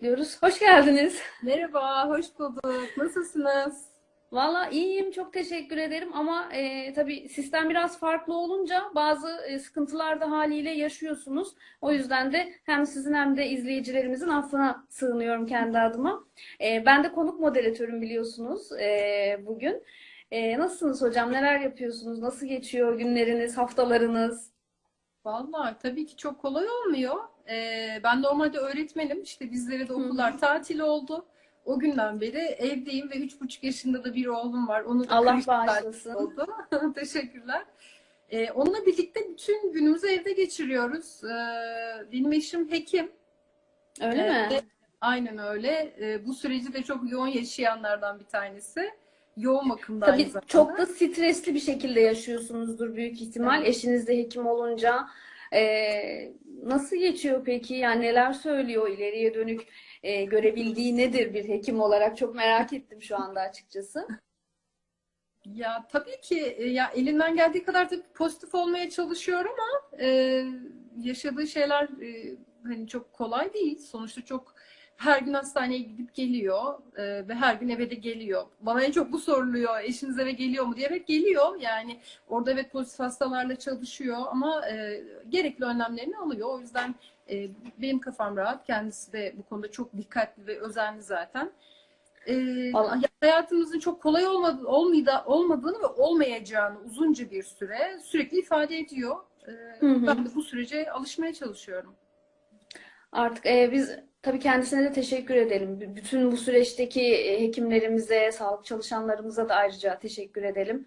diyoruz. Hoş geldiniz. Merhaba, hoş bulduk. Nasılsınız? Valla iyiyim, çok teşekkür ederim ama e, tabii sistem biraz farklı olunca bazı e, sıkıntılar da haliyle yaşıyorsunuz. O yüzden de hem sizin hem de izleyicilerimizin affına sığınıyorum kendi adıma. E, ben de konuk moderatörüm biliyorsunuz e, bugün. E, nasılsınız hocam? Neler yapıyorsunuz? Nasıl geçiyor günleriniz, haftalarınız? Vallahi tabii ki çok kolay olmuyor. Ee, ben normalde öğretmenim. İşte bizlere de Hı hı. okullar tatil oldu. O günden beri evdeyim ve üç buçuk yaşında da bir oğlum var. Onu da Allah bağışlasın. oldu. Teşekkürler. Ee, onunla birlikte bütün günümüzü evde geçiriyoruz. Ee, benim eşim hekim. Öyle Ee, mi? ve aynen öyle. Ee, bu süreci de çok yoğun yaşayanlardan bir tanesi. Yoğun bakımda aynı Tabii zamanda. çok da stresli bir şekilde yaşıyorsunuzdur büyük ihtimal. Evet. Eşiniz de hekim olunca. Ee, nasıl geçiyor peki? Yani neler söylüyor ileriye dönük e, görebildiği nedir bir hekim olarak? Çok merak ettim şu anda açıkçası. Ya tabii ki e, ya elinden geldiği kadar da pozitif olmaya çalışıyor ama e, yaşadığı şeyler e, hani çok kolay değil. Sonuçta çok her gün hastaneye gidip geliyor e, ve her gün eve de geliyor. Bana en çok bu soruluyor. Eşiniz eve geliyor mu diye. Evet geliyor. Yani orada evet pozitif hastalarla çalışıyor ama e, gerekli önlemlerini alıyor. O yüzden e, benim kafam rahat. Kendisi de bu konuda çok dikkatli ve özenli zaten. Vallahi. hayatımızın çok kolay olmadı, olmayı- olmadığını ve olmayacağını uzunca bir süre sürekli ifade ediyor. Ee, Hı hı. ben de bu sürece alışmaya çalışıyorum. Artık e, biz tabii kendisine de teşekkür edelim. Bütün bu süreçteki e, hekimlerimize, sağlık çalışanlarımıza da ayrıca teşekkür edelim.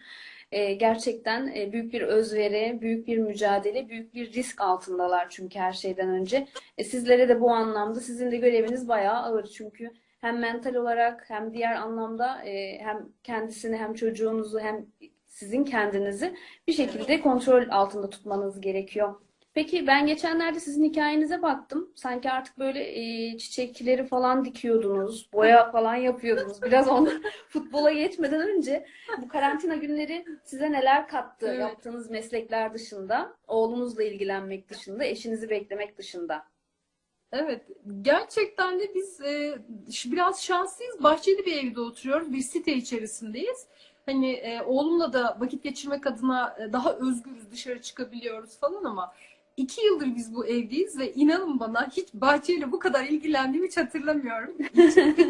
E, gerçekten e, büyük bir özveri, büyük bir mücadele, büyük bir risk altındalar çünkü her şeyden önce. Sizlere de bu anlamda sizin de göreviniz bayağı ağır çünkü hem mental olarak hem diğer anlamda hem kendisini hem çocuğunuzu hem sizin kendinizi bir şekilde kontrol altında tutmanız gerekiyor. Peki ben geçenlerde sizin hikayenize baktım. Sanki artık böyle e, çiçekleri falan dikiyordunuz, boya falan yapıyordunuz. Biraz onu futbola geçmeden önce bu karantina günleri size neler kattı Evet. yaptığınız meslekler dışında, oğlunuzla ilgilenmek dışında, eşinizi beklemek dışında? Evet, gerçekten de biz e, biraz şanslıyız. Bahçeli bir evde oturuyoruz. Bir site içerisindeyiz. Hani e, oğlumla da vakit geçirmek adına e, daha özgürüz, dışarı çıkabiliyoruz falan ama iki yıldır biz bu evdeyiz ve inanın bana hiç bahçeyle bu kadar ilgilendiğimi hiç hatırlamıyorum.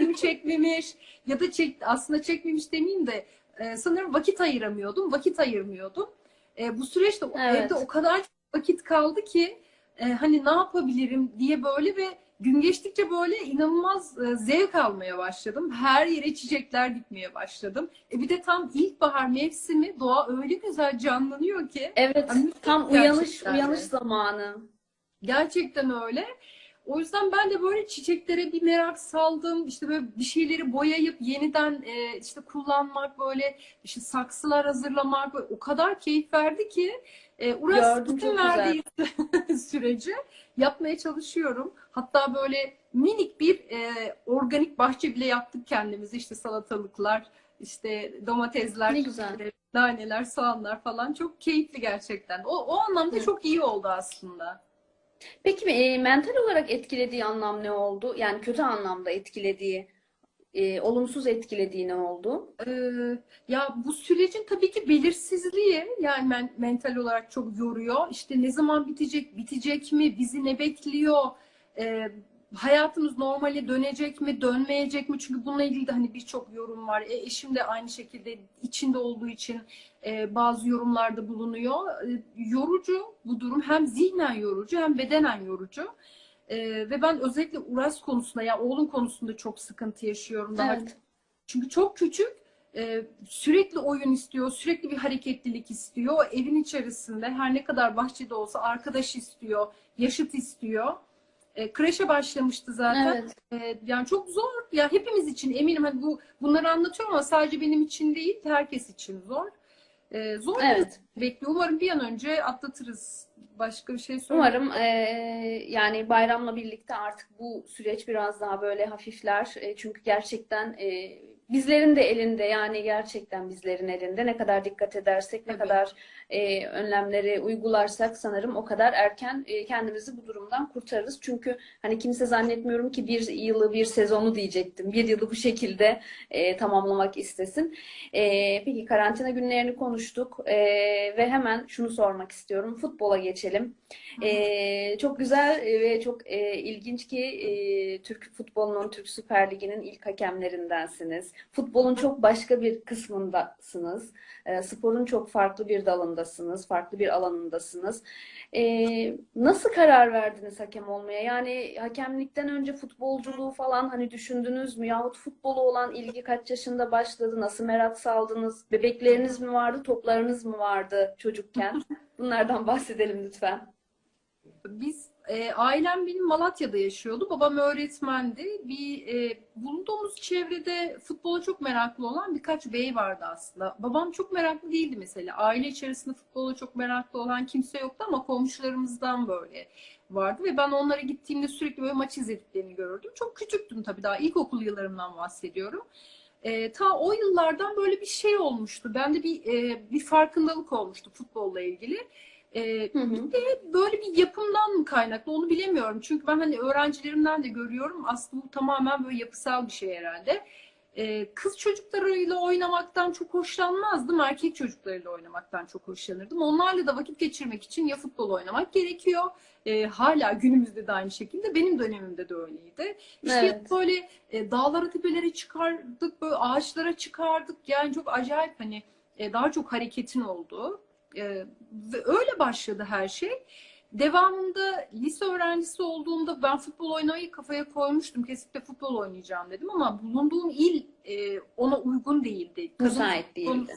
Hiç çekmemiş ya da çek, aslında çekmemiş demeyeyim de e, sanırım vakit ayıramıyordum, vakit ayırmıyordum. E, bu süreçte Evet. evde o kadar vakit kaldı ki e, hani ne yapabilirim diye böyle ve gün geçtikçe böyle inanılmaz e, zevk almaya başladım. Her yere çiçekler dikmeye başladım. E bir de tam ilkbahar mevsimi doğa öyle güzel canlanıyor ki Evet, Hani tam uyanış uyanış zamanı. gerçekten öyle. O yüzden ben de böyle çiçeklere bir merak saldım. İşte böyle bir şeyleri boyayıp yeniden e, işte kullanmak böyle işte saksılar hazırlamak böyle o kadar keyif verdi ki e, Uras bütün verdiği süreci yapmaya çalışıyorum. Hatta böyle minik bir e, organik bahçe bile yaptık kendimize. İşte salatalıklar, işte domatesler, Ne güzel. naneler, soğanlar falan çok keyifli gerçekten. O, o anlamda Evet. çok iyi oldu aslında. Peki e, mental olarak etkilediği anlam ne oldu? Yani kötü anlamda etkilediği, e, olumsuz etkilediği ne oldu? Ee, ya bu sürecin tabii ki belirsizliği yani men- mental olarak çok yoruyor. İşte ne zaman bitecek, bitecek mi, bizi ne bekliyor, Ee, hayatımız normale dönecek mi, dönmeyecek mi? Çünkü bununla ilgili de hani birçok yorum var. E, eşim de aynı şekilde içinde olduğu için e, bazı yorumlarda bulunuyor. E, yorucu bu durum hem zihnen yorucu hem bedenen yorucu. E, ve ben özellikle Uras konusunda ya oğlum konusunda çok sıkıntı yaşıyorum. Daha Evet. çünkü çok küçük, e, sürekli oyun istiyor, sürekli bir hareketlilik istiyor. Evin içerisinde her ne kadar bahçede olsa arkadaş istiyor, yaşıt istiyor. E, kreşe başlamıştı zaten. Evet. E, yani çok zor. Ya hepimiz için eminim hani bu bunları anlatıyorum ama sadece benim için değil, herkes için zor. E, zor Evet. bekliyor. Umarım bir an önce atlatırız. Başka bir şey söyleyeyim. Umarım e, yani bayramla birlikte artık bu süreç biraz daha böyle hafifler. E, çünkü gerçekten e, bizlerin de elinde yani gerçekten bizlerin elinde ne kadar dikkat edersek ne Tabii. kadar e, önlemleri uygularsak sanırım o kadar erken e, kendimizi bu durumdan kurtarırız. Çünkü hani kimse zannetmiyorum ki bir yılı bir sezonu diyecektim. Bir yılı bu şekilde e, tamamlamak istesin. E, peki karantina günlerini konuştuk E, ve hemen şunu sormak istiyorum. Futbola geçelim. E, çok güzel ve çok e, ilginç ki e, Türk futbolunun, Türk Süper Ligi'nin ilk hakemlerindensiniz. Futbolun çok başka bir kısmındasınız. E, sporun çok farklı bir dalındasınız, farklı bir alanındasınız. E, nasıl karar verdiniz hakem olmaya? Yani hakemlikten önce futbolculuğu falan hani düşündünüz mü? Yahut futbolu olan ilgi kaç yaşında başladı? Nasıl merak saldınız? Bebekleriniz mi vardı, toplarınız mı vardı çocukken? Bunlardan bahsedelim lütfen. Biz e, ailem benim Malatya'da yaşıyordu. Babam öğretmendi. Bir e, bulunduğumuz çevrede futbola çok meraklı olan birkaç bey vardı aslında. Babam çok meraklı değildi mesela. Aile içerisinde futbola çok meraklı olan kimse yoktu ama komşularımızdan böyle vardı ve ben onlara gittiğimde sürekli böyle maç izlediklerini görürdüm. Çok küçüktüm tabii daha ilkokul yıllarımdan bahsediyorum. E, ta o yıllardan böyle bir şey olmuştu. Bende bir e, bir farkındalık olmuştu futbolla ilgili. E, Hı hı. böyle bir yapımdan mı kaynaklı onu bilemiyorum. Çünkü ben hani öğrencilerimden de görüyorum aslında bu tamamen böyle yapısal bir şey herhalde. Ee, kız çocuklarıyla oynamaktan çok hoşlanmazdım. Erkek çocuklarıyla oynamaktan çok hoşlanırdım. Onlarla da vakit geçirmek için ya futbol oynamak gerekiyor. Ee, hala günümüzde de aynı şekilde. Benim dönemimde de öyleydi. İşte Evet. böyle e, dağlara tepelere çıkardık, böyle ağaçlara çıkardık. Yani çok acayip hani e, daha çok hareketin olduğu. E, ve öyle başladı her şey. Devamında lise öğrencisi olduğumda ben futbol oynamayı kafaya koymuştum. Kesinlikle futbol oynayacağım dedim ama bulunduğum il e, ona uygun değildi. Müsait futbolu- değildi.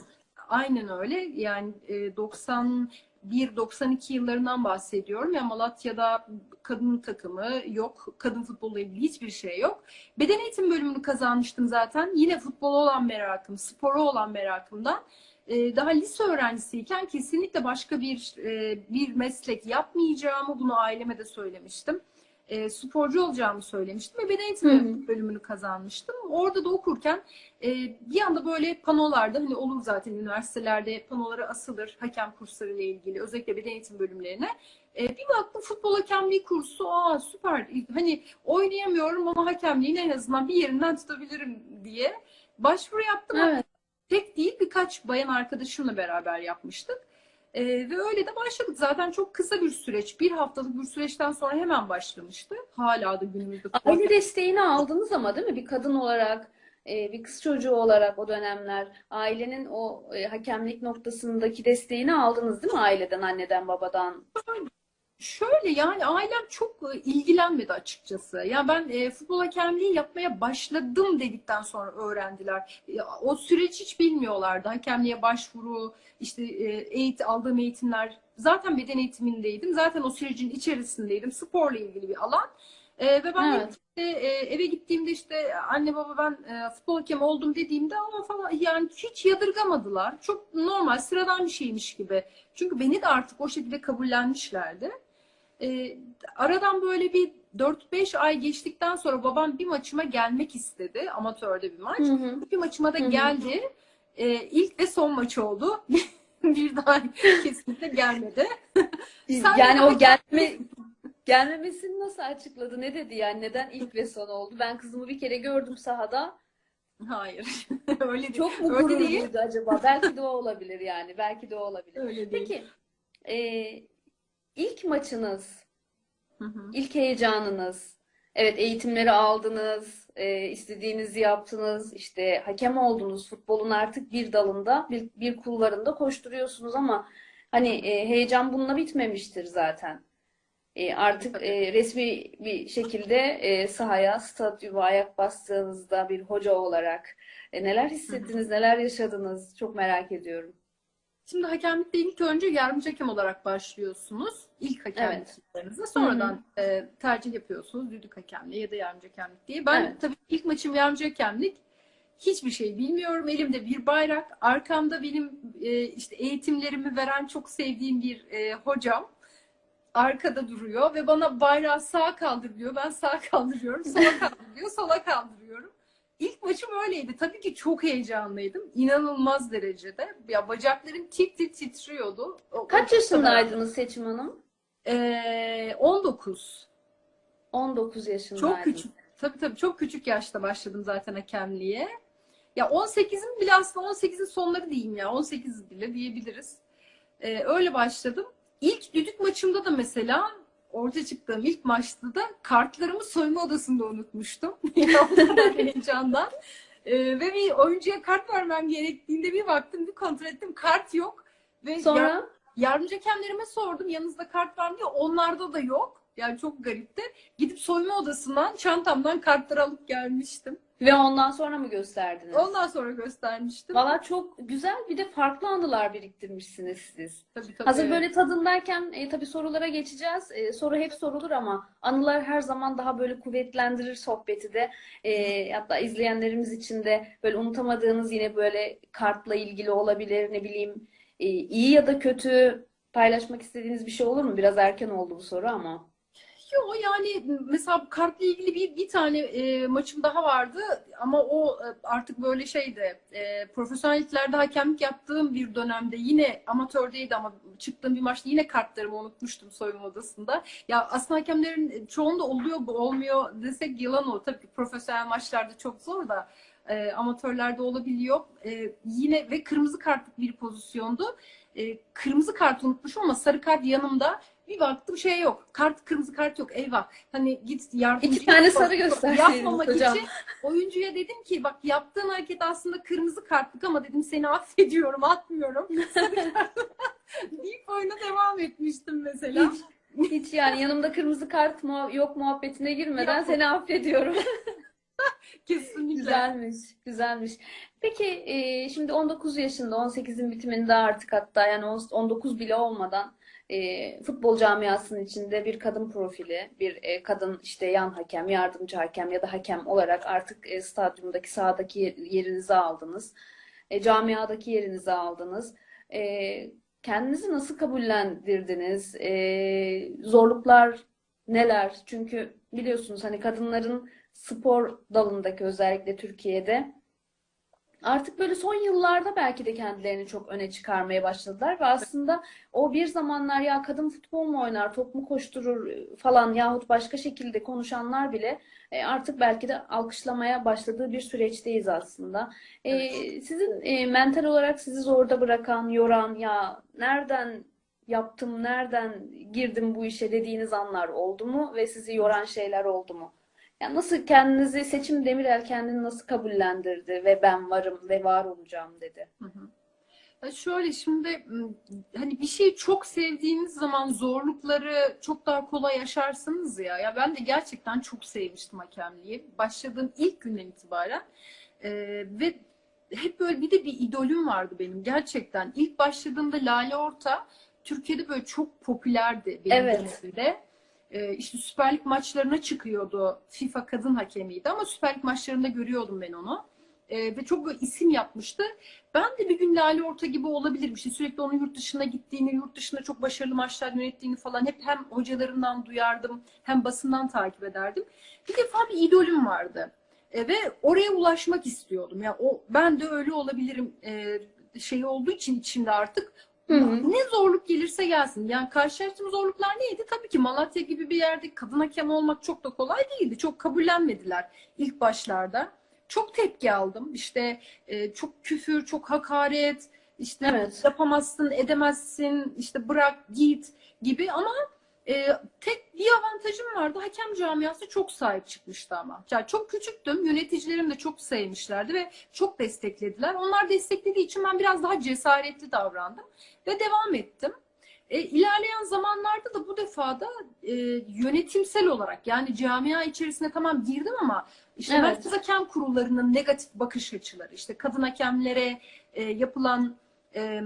Aynen öyle. Yani e, 91-92 yıllarından bahsediyorum. Ya Malatya'da kadın takımı yok. Kadın futbolla ilgili hiçbir şey yok. Beden eğitim bölümünü kazanmıştım zaten. Yine futbola olan merakım, spora olan merakımdan e, daha lise öğrencisiyken kesinlikle başka bir e, bir meslek yapmayacağımı bunu aileme de söylemiştim. E, sporcu olacağımı söylemiştim ve beden eğitimi Hı hı. bölümünü kazanmıştım. Orada da okurken e, bir anda böyle panolarda hani olur zaten üniversitelerde panolara asılır hakem kursları ile ilgili özellikle beden eğitim bölümlerine. E, bir baktım futbol hakemliği kursu aa süper hani oynayamıyorum ama hakemliğin en azından bir yerinden tutabilirim diye başvuru yaptım. Evet. Tek değil birkaç bayan arkadaşımla beraber yapmıştık. Ee, ve öyle de başladık. Zaten çok kısa bir süreç. Bir haftalık bir süreçten sonra hemen başlamıştı. Hala da günümüzde. Aile desteğini aldınız ama değil mi? Bir kadın olarak, e, bir kız çocuğu olarak o dönemler ailenin o e, hakemlik noktasındaki desteğini aldınız değil mi? Aileden, anneden, babadan. Şöyle yani ailem çok e, ilgilenmedi açıkçası. Yani ben e, futbol hakemliği yapmaya başladım dedikten sonra öğrendiler. E, o süreç hiç bilmiyorlardı. Hakemliğe başvuru, işte e, eğit aldığım eğitimler. Zaten beden eğitimindeydim. Zaten o sürecin içerisindeydim. Sporla ilgili bir alan. E, ve ben Evet. işte, e, eve gittiğimde işte anne baba ben e, futbol hakemi oldum dediğimde ama falan yani hiç yadırgamadılar. Çok normal, sıradan bir şeymiş gibi. Çünkü beni de artık o şekilde kabullenmişlerdi. E, aradan böyle bir 4-5 ay geçtikten sonra babam bir maçıma gelmek istedi. Amatörde bir maç. Hı hı. Bir maçıma da Hı hı. geldi. E, ilk ve son maçı oldu. bir daha kesinlikle gelmedi. Yani o gelme gelmemesini nasıl açıkladı? Ne dedi yani? Neden ilk ve son oldu? Ben kızımı bir kere gördüm sahada. Hayır. Öyle değil. Çok mu Öyle gurur değil. duydu acaba? Belki de o olabilir yani. Belki de o olabilir. Öyle değil. Peki, e, ilk maçınız, Hı hı. ilk heyecanınız, evet eğitimleri aldınız, e, istediğinizi yaptınız, işte hakem oldunuz, futbolun artık bir dalında, bir, bir kulvarında koşturuyorsunuz ama hani e, heyecan bununla bitmemiştir zaten. E, artık e, resmi bir şekilde e, sahaya, stadyuma ayak bastığınızda bir hoca olarak e, neler hissettiniz, neler yaşadınız çok merak ediyorum. Şimdi hakemlikte ilk önce yardımcı hakem olarak başlıyorsunuz. İlk hakemlik Evet. Sonradan e, tercih yapıyorsunuz. Düdük hakemliği ya da yardımcı hakemlik diye. Ben Evet. tabii ilk maçım yardımcı hakemlik. Hiçbir şey bilmiyorum. Elimde bir bayrak. Arkamda benim e, işte eğitimlerimi veren çok sevdiğim bir e, hocam. Arkada duruyor ve bana bayrağı sağa kaldır diyor. Ben sağa kaldırıyorum. Sola kaldır diyor. Sola kaldırıyorum. İlk maçım öyleydi. Tabii ki çok heyecanlıydım. İnanılmaz derecede. Ya bacaklarım tit tit titriyordu. O- Kaç o- yaşındaydınız Seçim Hanım? Ee, 19. 19 yaşındaydınız. Çok küçük. Tabii tabii çok küçük yaşta başladım zaten hakemliğe. Ya 18'in bile aslında 18'in sonları diyeyim ya. 18 bile diyebiliriz. Ee, öyle başladım. İlk düdük maçımda da mesela orta çıktığım ilk maçta da kartlarımı soyunma odasında unutmuştum. Ya o kadar heyecandan. Ee, ve bir oyuncuya kart vermem gerektiğinde bir baktım bir kontrol ettim kart yok. Ve yar- Sonra Yardımcı hakemlerime sordum yanınızda kart var mı diye. Onlarda da yok. Yani çok garipti. Gidip soyunma odasından çantamdan kartları alıp gelmiştim. ve ondan sonra mı gösterdiniz? Ondan sonra göstermiştim. Valla çok güzel bir de farklı anılar biriktirmişsiniz siz. Tabii, tabii. Hazır böyle tadındayken e, tabii sorulara geçeceğiz. E, soru hep sorulur ama anılar her zaman daha böyle kuvvetlendirir sohbeti de. E, hatta izleyenlerimiz için de böyle unutamadığınız yine böyle kartla ilgili olabilir ne bileyim e, iyi ya da kötü paylaşmak istediğiniz bir şey olur mu? Biraz erken oldu bu soru ama. Yo yani mesela kartla ilgili bir bir tane e, maçım daha vardı ama o e, artık böyle şeydi. E, profesyonelliklerde hakemlik yaptığım bir dönemde yine amatördeydi ama çıktığım bir maçta yine kartlarımı unutmuştum soyunma odasında. Ya aslında hakemlerin çoğunda oluyor bu olmuyor desek yalan olur. Tabii profesyonel maçlarda çok zor da e, amatörlerde olabiliyor. E, yine ve kırmızı kartlık bir pozisyondu. E, kırmızı kart unutmuşum ama sarı kart yanımda. Bir baktım şey yok. Kart kırmızı kart yok. Eyvah. Hani git yardımcı İki tane sarı gösterseydiniz yapmamak hocam. için oyuncuya dedim ki bak yaptığın hareket aslında kırmızı kartlık ama dedim seni affediyorum atmıyorum. Deyip oyuna devam etmiştim mesela. Hiç, hiç yani yanımda kırmızı kart mu yok muhabbetine girmeden Yok. seni affediyorum. Kesinlikle. Güzelmiş, güzelmiş. Peki e, şimdi 19 yaşında, 18'in bitiminde artık hatta yani on- 19 bile olmadan e, futbol camiasının içinde bir kadın profili, bir e, kadın işte yan hakem, yardımcı hakem ya da hakem olarak artık e, stadyumdaki sahadaki yer- yerinizi aldınız. E, camiadaki yerinizi aldınız. E, kendinizi nasıl kabullendirdiniz? E, zorluklar neler? Çünkü biliyorsunuz hani kadınların spor dalındaki özellikle Türkiye'de artık böyle son yıllarda belki de kendilerini çok öne çıkarmaya başladılar ve aslında o bir zamanlar ya kadın futbol mu oynar, top mu koşturur falan yahut başka şekilde konuşanlar bile e, artık belki de alkışlamaya başladığı bir süreçteyiz aslında. E, Evet. sizin e, mental olarak sizi zorda bırakan, yoran ya nereden yaptım, nereden girdim bu işe dediğiniz anlar oldu mu ve sizi yoran şeyler oldu mu? Ya nasıl kendinizi Seçim Demirel kendini nasıl kabullendirdi ve ben varım ve var olacağım dedi. Hı hı. Ya Şöyle şimdi hani bir şeyi çok sevdiğiniz zaman zorlukları çok daha kolay yaşarsınız ya. Ya ben de gerçekten çok sevmiştim hakemliği. Başladığım ilk günden itibaren. Ee, ve hep böyle bir de bir idolüm vardı benim gerçekten. İlk başladığımda Lale Orta Türkiye'de böyle çok popülerdi benim Evet. dönemimde. Ee, işte Süper Lig maçlarına çıkıyordu. FIFA kadın hakemiydi ama Süper Lig maçlarında görüyordum ben onu. Ee, ve çok böyle isim yapmıştı. Ben de bir gün Lale Orta gibi olabilirim. İşte sürekli onun yurt dışına gittiğini, yurt dışında çok başarılı maçlar yönettiğini falan hep hem hocalarından duyardım hem basından takip ederdim. Bir defa bir idolüm vardı. E, ve oraya ulaşmak istiyordum. Ya o ben de öyle olabilirim e, şey olduğu için içimde artık Hı hı. ne zorluk gelirse gelsin. Yani karşılaştığım zorluklar neydi? Tabii ki Malatya gibi bir yerde kadın hakem olmak çok da kolay değildi. Çok kabullenmediler ilk başlarda. Çok tepki aldım. İşte e, çok küfür, çok hakaret, işte Evet. yapamazsın, edemezsin, işte bırak git gibi ama e, tek bir avantajım vardı. Hakem camiası çok sahip çıkmıştı ama. Yani çok küçüktüm. Yöneticilerim de çok sevmişlerdi ve çok desteklediler. Onlar desteklediği için ben biraz daha cesaretli davrandım ve devam ettim. E, ilerleyen zamanlarda da bu defa da e, yönetimsel olarak yani camia içerisine tamam girdim ama işte Evet. merkez hakem kurullarının negatif bakış açıları, işte kadın hakemlere e, yapılan e,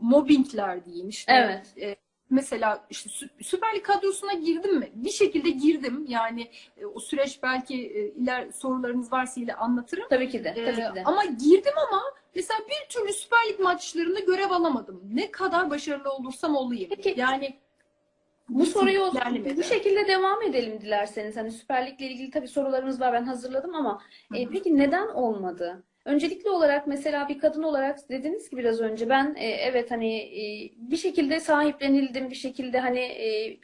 mobbingler diyeyim işte Evet. e, mesela işte Sü- Süper Lig kadrosuna girdim mi? Bir şekilde girdim. Yani e, o süreç belki e, iler sorularınız varsa ile anlatırım. Tabii ki de, Ee, tabii ki de. ama girdim ama mesela bir türlü Süper Lig maçlarında görev alamadım. Ne kadar başarılı olursam olayım. Peki. Yani Bu soruyu o- bu şekilde devam edelim dilerseniz. Hani Süper Lig'le ilgili tabii sorularımız var ben hazırladım ama Hı e, peki neden olmadı? Öncelikli olarak mesela bir kadın olarak dediniz ki biraz önce ben e, evet hani e, bir şekilde sahiplenildim bir şekilde hani e,